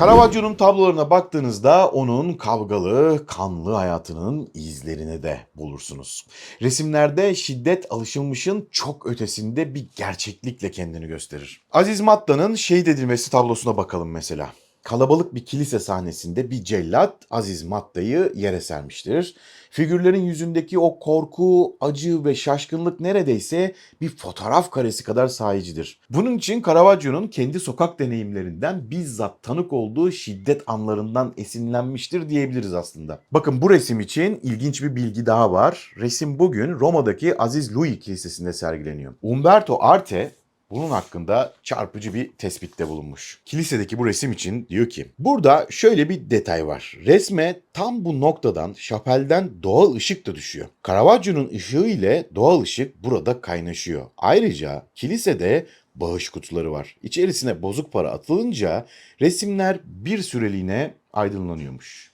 Caravaggio'nun tablolarına baktığınızda onun kavgalı, kanlı hayatının izlerini de bulursunuz. Resimlerde şiddet alışılmışın çok ötesinde bir gerçeklikle kendini gösterir. Aziz Matta'nın şehit edilmesi tablosuna bakalım mesela. Kalabalık bir kilise sahnesinde bir cellat Aziz Matta'yı yere sermiştir. Figürlerin yüzündeki o korku, acı ve şaşkınlık neredeyse bir fotoğraf karesi kadar sayicidir. Bunun için Caravaggio'nun kendi sokak deneyimlerinden bizzat tanık olduğu şiddet anlarından esinlenmiştir diyebiliriz aslında. Bakın bu resim için ilginç bir bilgi daha var. Resim bugün Roma'daki Aziz Louis Kilisesi'nde sergileniyor. Umberto Arte bunun hakkında çarpıcı bir tespitte bulunmuş. Kilisedeki bu resim için diyor ki, burada şöyle bir detay var. Resme tam bu noktadan, şapelden doğal ışık da düşüyor. Caravaggio'nun ışığı ile doğal ışık burada kaynaşıyor. Ayrıca kilisede bağış kutuları var. İçerisine bozuk para atılınca resimler bir süreliğine aydınlanıyormuş.